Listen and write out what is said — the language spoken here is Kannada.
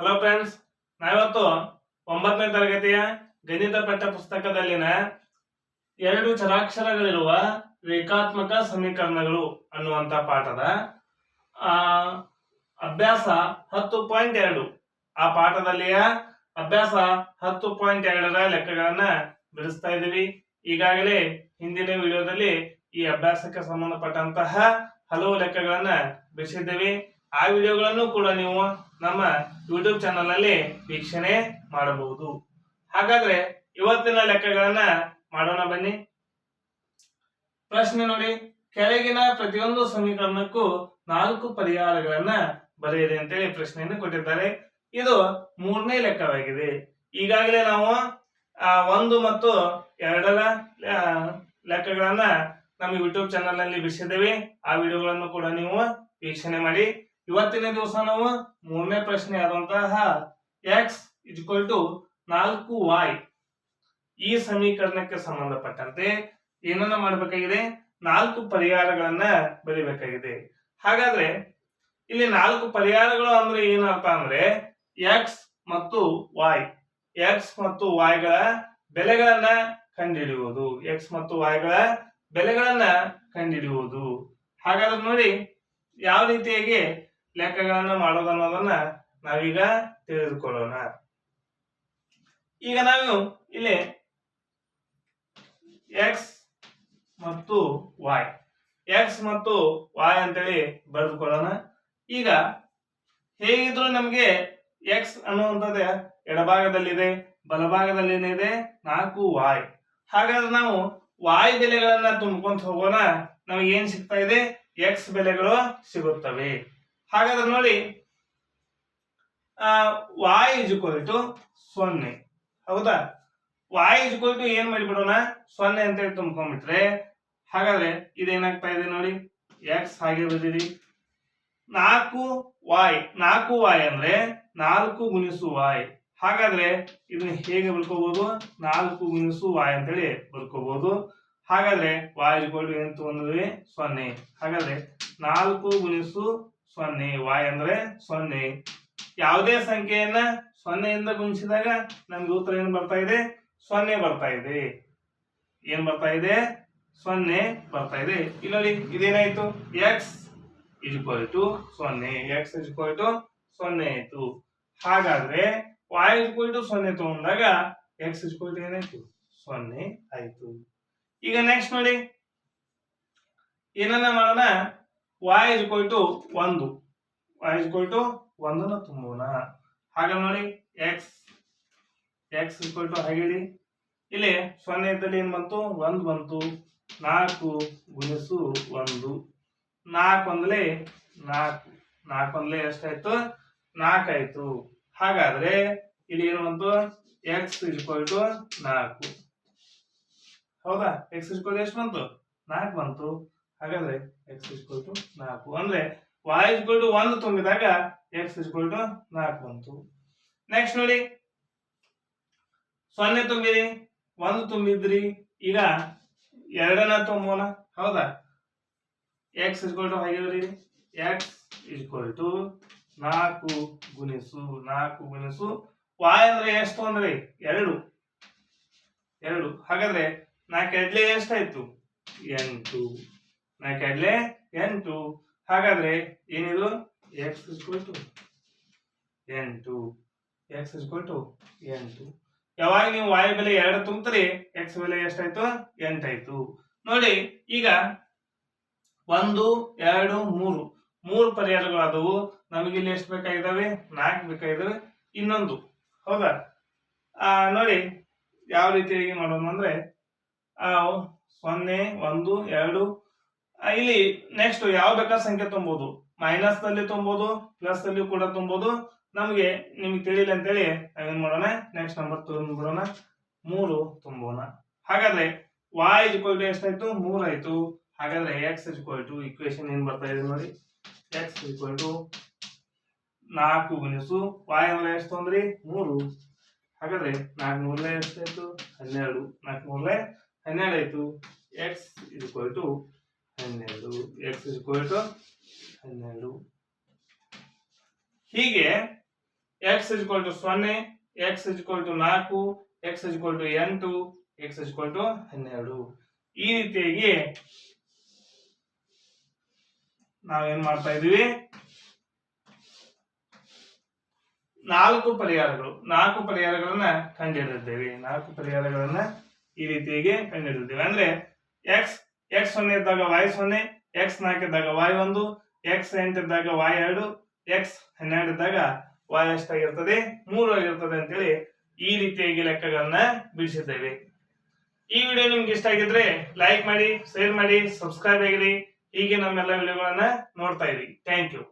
ಹಲೋ ಫ್ರೆಂಡ್ಸ್ ನಾವಿವತ್ತು ಒಂಬತ್ತನೇ ತರಗತಿಯ ಗಣಿತ ಪಠ್ಯ ಪುಸ್ತಕದಲ್ಲಿನ ಎರಡು ಚರಾಕ್ಷರಗಳಿರುವ ರೇಖಾತ್ಮಕ ಸಮೀಕರಣಗಳು ಅನ್ನುವಂತ ಪಾಠದ, ಆ, ಅಭ್ಯಾಸ ಹತ್ತು ಪಾಯಿಂಟ್ ಎರಡು. ಆ ಪಾಠದಲ್ಲಿಯ ಅಭ್ಯಾಸ ಹತ್ತು ಪಾಯಿಂಟ್ ಎರಡರ ಲೆಕ್ಕಗಳನ್ನ ಬಿಡಿಸ್ತಾ ಇದ್ದೀವಿ. ಈಗಾಗಲೇ ಹಿಂದಿನ ವಿಡಿಯೋದಲ್ಲಿ ಈ ಅಭ್ಯಾಸಕ್ಕೆ ಸಂಬಂಧಪಟ್ಟಂತಹ ಹಲವು ಲೆಕ್ಕಗಳನ್ನ ಬಿಡಿಸಿದ್ದೇವೆ. ಆ ವಿಡಿಯೋಗಳನ್ನು ಕೂಡ ನೀವು ನಮ್ಮ ಯೂಟ್ಯೂಬ್ ಚಾನಲ್ ಅಲ್ಲಿ ವೀಕ್ಷಣೆ ಮಾಡಬಹುದು. ಹಾಗಾದ್ರೆ ಇವತ್ತಿನ ಲೆಕ್ಕಗಳನ್ನ ಮಾಡೋಣ ಬನ್ನಿ. ಪ್ರಶ್ನೆ ನೋಡಿ, ಕೆಳಗಿನ ಪ್ರತಿಯೊಂದು ಸಮೀಕರಣಕ್ಕೂ ನಾಲ್ಕು ಪರಿಹಾರಗಳನ್ನ ಬರೆಯಿರಿ ಅಂತೇಳಿ ಪ್ರಶ್ನೆಯನ್ನು ಕೊಟ್ಟಿದ್ದಾರೆ. ಇದು ಮೂರನೇ ಲೆಕ್ಕವಾಗಿದೆ. ಈಗಾಗಲೇ ನಾವು ಒಂದು ಮತ್ತು ಎರಡರ ಲೆಕ್ಕಗಳನ್ನ ನಮ್ಮ ಯೂಟ್ಯೂಬ್ ಚಾನಲ್ನಲ್ಲಿ ಬಿಡಿಸಿದ್ದೇವೆ. ಆ ವಿಡಿಯೋಗಳನ್ನು ಕೂಡ ನೀವು ವೀಕ್ಷಣೆ ಮಾಡಿ. ಇವತ್ತಿನ ದಿವಸ ನಾವು ಮೂರನೇ ಪ್ರಶ್ನೆ ಆದಂತಹ ಎಕ್ಸ್ ಇಕ್ವಲ್ ಟು ನಾಲ್ಕು ವಾಯ್ ಈ ಸಮೀಕರಣಕ್ಕೆ ಸಂಬಂಧಪಟ್ಟಂತೆ ಏನನ್ನ ಮಾಡಬೇಕಾಗಿದೆ? ನಾಲ್ಕು ಪರಿಹಾರಗಳನ್ನ ಬರೀಬೇಕಾಗಿದೆ. ಹಾಗಾದ್ರೆ ಇಲ್ಲಿ ನಾಲ್ಕು ಪರಿಹಾರಗಳು ಅಂದ್ರೆ ಏನರ್ಥ ಅಂದ್ರೆ ಎಕ್ಸ್ ಮತ್ತು ವಾಯ್ ಎಕ್ಸ್ ಮತ್ತು ವಾಯ್ಗಳ ಬೆಲೆಗಳನ್ನ ಕಂಡುಹಿಡಿಯುವುದು ಎಕ್ಸ್ ಮತ್ತು ವಾಯ್ಗಳ ಬೆಲೆಗಳನ್ನ ಕಂಡುಹಿಡಿಯುವುದು ಹಾಗಾದ್ರೆ ನೋಡಿ, ಯಾವ ರೀತಿಯಾಗಿ ಲೆಕ್ಕಗಳನ್ನ ಮಾಡೋದು ಅನ್ನೋದನ್ನ ನಾವೀಗ ತಿಳಿದುಕೊಳ್ಳೋಣ. ಈಗ ನಾವು ಇಲ್ಲಿ ಎಕ್ಸ್ ಮತ್ತು ವಾಯ್ ಎಕ್ಸ್ ಮತ್ತು ವಾಯ್ ಅಂತೇಳಿ ಬರೆದುಕೊಳ್ಳೋಣ. ಈಗ ಹೇಗಿದ್ರು ನಮಗೆ ಎಕ್ಸ್ ಅನ್ನುವಂಥದ್ದು ಎಡಭಾಗದಲ್ಲಿದೆ ಬಲಭಾಗದಲ್ಲಿ ಏನಿದೆ ನಾಲ್ಕು ವಾಯ್ ಹಾಗಾದ್ರೆ ನಾವು ವಾಯ್ ಬೆಲೆಗಳನ್ನ ತುಂಬ್ಕೊಂತ ಹೋಗೋಣ. ನಮಗೆ ಏನ್ ಸಿಗ್ತಾ ಇದೆ? ಎಕ್ಸ್ ಬೆಲೆಗಳು ಸಿಗುತ್ತವೆ. ಹಾಗಾದ್ರೆ ನೋಡಿ ವಾಯ್ ಇಸ್ ಟು ಸೊನ್ನೆ. ಹೌದಾ? ವಾಯ್ ಇಸ್ ಟು ಏನ್ ಮಾಡಿಬಿಡೋಣ? ಸೊನ್ನೆ ಅಂತೇಳಿ ತುಂಬ್ಕೊಂಡ್ಬಿಟ್ರೆ, ಹಾಗಾದ್ರೆ ಇದೇನಾಗ್ತಾ ಇದೆ ನೋಡಿ ಎಕ್ಸ್ ಹಾಗೆ ಬಂದಿರಿ. ನಾಲ್ಕು ವಾಯ್ ನಾಲ್ಕು ವಾಯ್ ಅಂದ್ರೆ ನಾಲ್ಕು ಗುಣಿಸು ವಾಯ್ ಹಾಗಾದ್ರೆ ಇದನ್ನ ಹೇಗೆ ಬರ್ಕೋಬಹುದು ನಾಲ್ಕು ಗುಣಿಸು ವಾಯ್ ಅಂತೇಳಿ ಬರ್ಕೋಬಹುದು ಹಾಗಾದ್ರೆ ವಾಯ್ ಇಸ್ಕೊಲ್ ಏನ್ ತಗೊಂಡ್ವಿ ಸೊನ್ನೆ. ಹಾಗಾದ್ರೆ ನಾಲ್ಕು ಗುಣಿಸು ಸೊನ್ನೆ ವಾಯ್ ಅಂದ್ರೆ ಸೊನ್ನೆ. ಯಾವುದೇ ಸಂಖ್ಯೆಯನ್ನ ಸೊನ್ನೆಯಿಂದ ಗುಣಿಸಿದಾಗ ನಮ್ಗೆ ಉತ್ತರ ಏನ್ ಬರ್ತಾ ಇದೆ? ಸೊನ್ನೆ ಬರ್ತಾ ಇದೆ. ಏನ್ ಬರ್ತಾ ಇದೆ? ಸೊನ್ನೆ ಬರ್ತಾ ಇದೆ. ಇಲ್ಲಿ ನೋಡಿ, ಇದೇನಾಯ್ತು? ಎಕ್ಸ್ ಇಕ್ವಲ್ ಟು ಸೊನ್ನೆ. ಎಕ್ಸ್ ಇಕ್ವಲ್ ಟು ಸೊನ್ನೆ ಆಯ್ತು. ಹಾಗಾದ್ರೆ ವಾಯ್ ಇಕ್ವಲ್ ಟು ಸೊನ್ನೆ ತಗೊಂಡಾಗ ಎಕ್ಸ್ ಇಕ್ವಲ್ ಟು ಏನಾಯ್ತು? ಸೊನ್ನೆ ಆಯ್ತು. ಈಗ ನೆಕ್ಸ್ಟ್ ನೋಡಿ. ಏನನ್ನ ಮಾಡೋಣ? ವಾಯ್ ಇಕ್ವಲ್ ಟು ಒಂದು. ವಾಯ್ ಇಕ್ವಲ್ ಟು ಒಂದನ್ನ ತುಂಬೋಣ. ಹಾಗೆ ನೋಡಿ ಎಕ್ಸ್ ಎಕ್ಸ್ ಇಕ್ವಲ್ ಟು ಹಾಗಿಡಿ ಇಲ್ಲಿ ಸೊನ್ನೆ ಇದ್ದಲ್ಲಿ ಏನ್ ಬಂತು? ಒಂದು ಬಂತು. ನಾಲ್ಕು ಗುಣಿಸು ಒಂದು. ನಾಲ್ಕು ಒಂದ್ಲೆ ನಾಲ್ಕು. ನಾಲ್ಕು ಒಂದ್ಲೆ ಎಷ್ಟಾಯ್ತು? ನಾಲ್ಕಾಯ್ತು. ಹಾಗಾದ್ರೆ ಇಲ್ಲಿ ಏನು ಬಂತು? ಎಕ್ಸ್ ಇಕ್ವಲ್ ಟು ನಾಲ್ಕು. ಹೌದಾ? ಎಕ್ಸ್ ಇಕ್ವಲ್ ಎಷ್ಟು ಬಂತು? ನಾಲ್ಕು ಬಂತು. ಹಾಗಾದ್ರೆ ಎಕ್ಸ್ ಇಕ್ವಲ್ ಟು ನಾಲ್ಕು. ಅಂದ್ರೆ ವಾಯ್ ಇಕ್ವಲ್ ಟು ಒಂದು ತುಂಬಿದಾಗ ಎಕ್ಸ್ ಇಕ್ವಲ್ ಟು ನಾಲ್ಕು ಬಂತು. ನೆಕ್ಸ್ಟ್ ನೋಡಿ. ಸೊನ್ನೆ ತುಂಬಿರಿ, ಒಂದು ತುಂಬಿದ್ರಿ. ಈಗ ಎರಡನ ತುಂಬೋಣ. ಹೌದಾ? ಎಕ್ಸ್ ಇಸ್ಕೊಲ್ ಟು ಹಾಗಿದ್ರಿ. ಎಕ್ಸ್ ಇಸ್ಕೊಲ್ ಟು ನಾಲ್ಕು ಗುಣಿಸು ನಾಲ್ಕು ಗುಣಿಸು. ವಾಯ್ ಅಂದ್ರೆ ಎಷ್ಟು ಅಂದ್ರೆ ಎರಡು. ಎರಡು. ಹಾಗಾದ್ರೆ ನಾಲ್ಕು ಎಡ್ಲೆ ಎಷ್ಟಾಯ್ತು? ಎಂಟು. ನಾಲ್ಕು ಎಡ್ಲೆ ಎಂಟು. ಹಾಗಾದ್ರೆ ಏನಿದು? ಎಕ್ಸ್ ಇಸ್ಕೊಲ್ ಟು ಎಂಟು. ಎಕ್ಸ್ ಇಸ್ಕೊಲ್ ಟು ಎಂಟು. ಯಾವಾಗ ನೀವು ವಾಯು ಬೆಲೆ ಎರಡು ತುಂಬ್ತೀರಿ ಎಕ್ಸ್ ಬೆಲೆ ಎಷ್ಟಾಯ್ತು? ಎಂಟಾಯ್ತು. ನೋಡಿ, ಈಗ ಒಂದು, ಎರಡು, ಮೂರು. ಮೂರು ಪರಿಹಾರಗಳಾದವು ನಮಗೆ ಇಲ್ಲಿ ಎಷ್ಟು ಬೇಕಾಗಿದ್ದಾವೆ? ನಾಲ್ಕು ಬೇಕಾಗಿದ್ದಾವೆ. ಇನ್ನೊಂದು. ಹೌದಾ? ನೋಡಿ, ಯಾವ ರೀತಿಯಾಗಿ ಮಾಡೋದು ಅಂದ್ರೆ ಸೊನ್ನೆ ಒಂದು, ಎರಡು ಇಲ್ಲಿ ನೆಕ್ಸ್ಟ್ ಯಾವ ಬೇಕಾದ ಸಂಖ್ಯೆ ತುಂಬೋದು. ಮೈನಸ್ನಲ್ಲಿ ತುಂಬೋದು ಪ್ಲಸ್ ಅಲ್ಲಿ ಕೂಡ ತುಂಬೋದು. ನಮಗೆ ನಿಮ್ಗೆ ತಿಳಿಲಿ ಅಂತೇಳಿ ನಾವೇನ್ ಮಾಡೋಣ? ನೆಕ್ಸ್ಟ್ ನಂಬರ್ ತುಂಬಿಡೋಣ ಮೂರು ತುಂಬೋಣ. ಹಾಗಾದ್ರೆ ವಾಯ್ ಇಕ್ವಲ್ ಟು ಎಷ್ಟಾಯ್ತು? ಮೂರಾಯ್ತು ಹಾಗಾದ್ರೆ ಎಕ್ಸ್ ಇಕ್ವಲ್ ಟು ಇಕ್ವೇಶನ್ ಏನ್ ಬರ್ತಾ ಇದೆ ನೋಡಿ. ಎಕ್ಸ್ ಇಕ್ವಲ್ ಟು ನಾಲ್ಕು ಗುಣಿಸು. ವಾಯ್ ಅಂದ್ರೆ ಎಷ್ಟು ಅಂದ್ರಿ ಮೂರು. ಹಾಗಾದ್ರೆ ನಾಲ್ಕು ಮೂರಲೆ ಎಷ್ಟಾಯ್ತು? ಹನ್ನೆರಡು. ನಾಲ್ಕು ಮೂರಲೆ ಹನ್ನೆರಡು ಆಯ್ತು. ಎಕ್ಸ್ ಇಕ್ವಲ್ ಟು ಹನ್ನೆರಡು ಎಕ್ಸ್ ಇಕ್ವಲ್ ಟು ಹನ್ನೆರಡು. ಹೀಗೆ ಎಕ್ಸ್ ಇಸ್ಕೊಲ್ ಟು ಸೊನ್ನೆ ಎಕ್ಸ್ ಇಸ್ಕೊಲ್ ಟು ನಾಲ್ಕು ಎಕ್ಸ್ ಇಸ್ಕೊಲ್ ಟು ಎಂಟು ಎಕ್ಸ್ ಇಸ್ಕೊಲ್ ಟು ಹನ್ನೆರಡು. ಈ ರೀತಿಯಾಗಿ ನಾವೇನ್ ಮಾಡ್ತಾ ಇದೀವಿ ನಾಲ್ಕು ಪರಿಹಾರಗಳು, ನಾಲ್ಕು ಪರಿಹಾರಗಳನ್ನ ಕಂಡುಹಿಡಿದಿದ್ದೇವೆ ನಾಲ್ಕು ಪರಿಹಾರಗಳನ್ನ ಈ ರೀತಿಯಾಗಿ ಕಂಡುಹಿಡಿದಿದ್ದೇವೆ ಅಂದ್ರೆ ಎಕ್ಸ್ ಎಕ್ಸ್ ಸೊನ್ನೆ ಇದ್ದಾಗ ವಾಯ್ ಸೊನ್ನೆ ಎಕ್ಸ್ ನಾಲ್ಕು ಇದ್ದಾಗ ವಾಯ್ ಒಂದು ಎಕ್ಸ್ ಎಂಟು ಇದ್ದಾಗ ವಾಯ್ ಎರಡು ಎಕ್ಸ್ ಹನ್ನೆರಡು ಇದ್ದಾಗ ವಾಯ್ ಎಷ್ಟಾಗಿರ್ತದೆ ಮೂರು ಆಗಿರ್ತದೆ ಅಂತೇಳಿ ಈ ರೀತಿಯಾಗಿ ಲೆಕ್ಕಗಳನ್ನ ಬಿಡಿಸಿದ್ದೇವೆ. ಈ ವಿಡಿಯೋ ನಿಮ್ಗೆ ಇಷ್ಟ ಆಗಿದ್ರೆ ಲೈಕ್ ಮಾಡಿ ಶೇರ್ ಮಾಡಿ ಸಬ್ಸ್ಕ್ರೈಬ್ ಆಗಿರಿ. ಹೀಗೆ ನಮ್ಮೆಲ್ಲ ವಿಡಿಯೋಗಳನ್ನ ನೋಡ್ತಾ ಇರಿ. Thank you